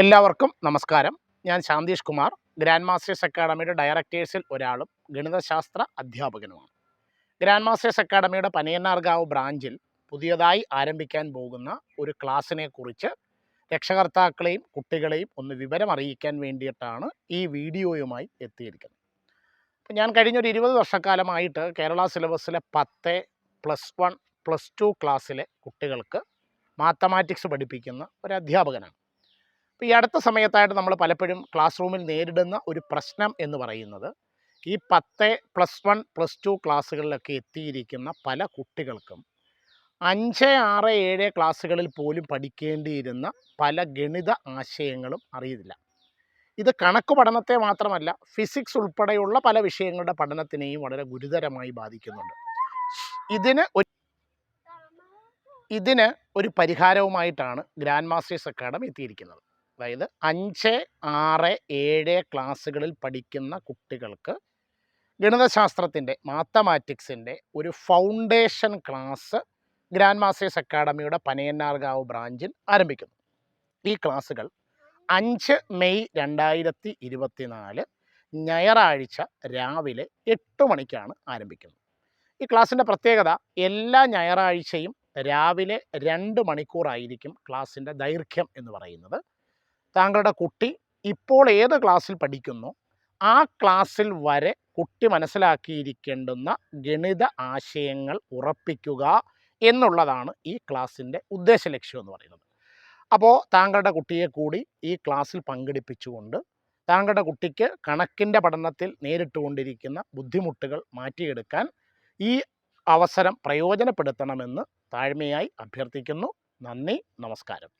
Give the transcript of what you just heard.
എല്ലാവർക്കും നമസ്കാരം. ഞാൻ ശാന്തീഷ് കുമാർ ഗ്രാൻഡ് മാസ്റ്റേഴ്സ് അക്കാഡമിയുടെ ഡയറക്ടേഴ്സിൽ ഒരാളും ഗണിതശാസ്ത്ര അധ്യാപകനുമാണ്. ഗ്രാൻഡ് മാസ്റ്റേഴ്സ് അക്കാഡമിയുടെ പനയന്നാർഗാവ് ബ്രാഞ്ചിൽ പുതിയതായി ആരംഭിക്കാൻ പോകുന്ന ഒരു ക്ലാസ്സിനെ കുറിച്ച് രക്ഷകർത്താക്കളെയും കുട്ടികളെയും ഒന്ന് വിവരം അറിയിക്കാൻ വേണ്ടിയിട്ടാണ് ഈ വീഡിയോയുമായി എത്തിയിരിക്കുന്നത്. അപ്പം ഞാൻ കഴിഞ്ഞൊരു ഇരുപത് വർഷക്കാലമായിട്ട് കേരള സിലബസിലെ പത്ത് പ്ലസ് വൺ പ്ലസ് ടു ക്ലാസ്സിലെ കുട്ടികൾക്ക് മാത്തമാറ്റിക്സ് പഠിപ്പിക്കുന്ന ഒരു അധ്യാപകനാണ്. അപ്പോൾ ഈ അടുത്ത സമയത്തായിട്ട് നമ്മൾ പലപ്പോഴും ക്ലാസ് റൂമിൽ നേരിടുന്ന ഒരു പ്രശ്നം എന്ന് പറയുന്നത് ഈ പത്ത് പ്ലസ് വൺ പ്ലസ് ടു ക്ലാസ്സുകളിലൊക്കെ എത്തിയിരിക്കുന്ന പല കുട്ടികൾക്കും അഞ്ച് ആറ് ഏഴ് ക്ലാസ്സുകളിൽ പോലും പഠിക്കേണ്ടിയിരുന്ന പല ഗണിത ആശയങ്ങളും അറിയില്ല ഇത് കണക്ക് പഠനത്തെ മാത്രമല്ല ഫിസിക്സ് ഉൾപ്പെടെയുള്ള പല വിഷയങ്ങളുടെ പഠനത്തിനെയും വളരെ ഗുരുതരമായി ബാധിക്കുന്നുണ്ട്. ഇതിന് ഒരു ഇതിന് ഒരു പരിഹാരവുമായിട്ടാണ് ഗ്രാൻഡ് മാസ്റ്റേഴ്സ് അക്കാഡമി എത്തിയിരിക്കുന്നത്. അതായത് അഞ്ച് ആറ് ഏഴ് ക്ലാസ്സുകളിൽ പഠിക്കുന്ന കുട്ടികൾക്ക് ഗണിതശാസ്ത്രത്തിന്റെ മാത്തമാറ്റിക്സിന്റെ ഒരു ഫൗണ്ടേഷൻ ക്ലാസ് ഗ്രാൻഡ് മാസ്റ്റേഴ്സ് അക്കാഡമിയുടെ പനയന്നാർഗാവ് ബ്രാഞ്ചിൽ ആരംഭിക്കുന്നു. ഈ ക്ലാസ്സുകൾ അഞ്ച് മെയ് രണ്ടായിരത്തി ഇരുപത്തിനാല് ഞായറാഴ്ച രാവിലെ എട്ട് മണിക്കാണ് ആരംഭിക്കുന്നത്. ഈ ക്ലാസ്സിന്റെ പ്രത്യേകത എല്ലാ ഞായറാഴ്ചയും രാവിലെ രണ്ട് മണിക്കൂറായിരിക്കും ക്ലാസ്സിന്റെ ദൈർഘ്യം എന്ന് പറയുന്നത്. താങ്കളുടെ കുട്ടി ഇപ്പോൾ ഏത് ക്ലാസ്സിൽ പഠിക്കുന്നു? ആ ക്ലാസ്സിൽ വരെ കുട്ടി മനസ്സിലാക്കിയിരിക്കേണ്ടുന്ന ഗണിത ആശയങ്ങൾ ഉറപ്പിക്കുക എന്നുള്ളതാണ് ഈ ക്ലാസ്സിന്റെ ഉദ്ദേശ ലക്ഷ്യം എന്ന് പറയുന്നത്. അപ്പോൾ താങ്കളുടെ കുട്ടിയെ കൂടി ഈ ക്ലാസ്സിൽ പങ്കെടുപ്പിച്ചുകൊണ്ട് താങ്കളുടെ കുട്ടിക്ക് കണക്കിന്റെ പഠനത്തിൽ നേരിട്ടുകൊണ്ടിരിക്കുന്ന ബുദ്ധിമുട്ടുകൾ മാറ്റിയെടുക്കാൻ ഈ അവസരം പ്രയോജനപ്പെടുത്തണമെന്ന് താഴ്മയായി അഭ്യർത്ഥിക്കുന്നു. നന്ദി നമസ്കാരം.